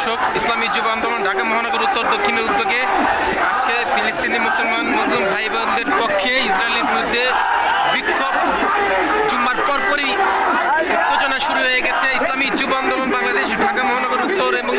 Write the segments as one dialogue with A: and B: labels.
A: দর্শক, ইসলামী যুব আন্দোলন ঢাকা মহানগর উত্তর, দক্ষিণের উদ্যোগে আজকে ফিলিস্তিনি মুসলমান, মুসলিম ভাই বোনদের পক্ষে ইসরায়েলের বিরুদ্ধে বিক্ষোভ, জুম্মার পরপরই উত্তেজনা শুরু হয়ে গেছে। ইসলামী যুব আন্দোলন বাংলাদেশ, ঢাকা মহানগর উত্তর এবং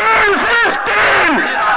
B: Palestine!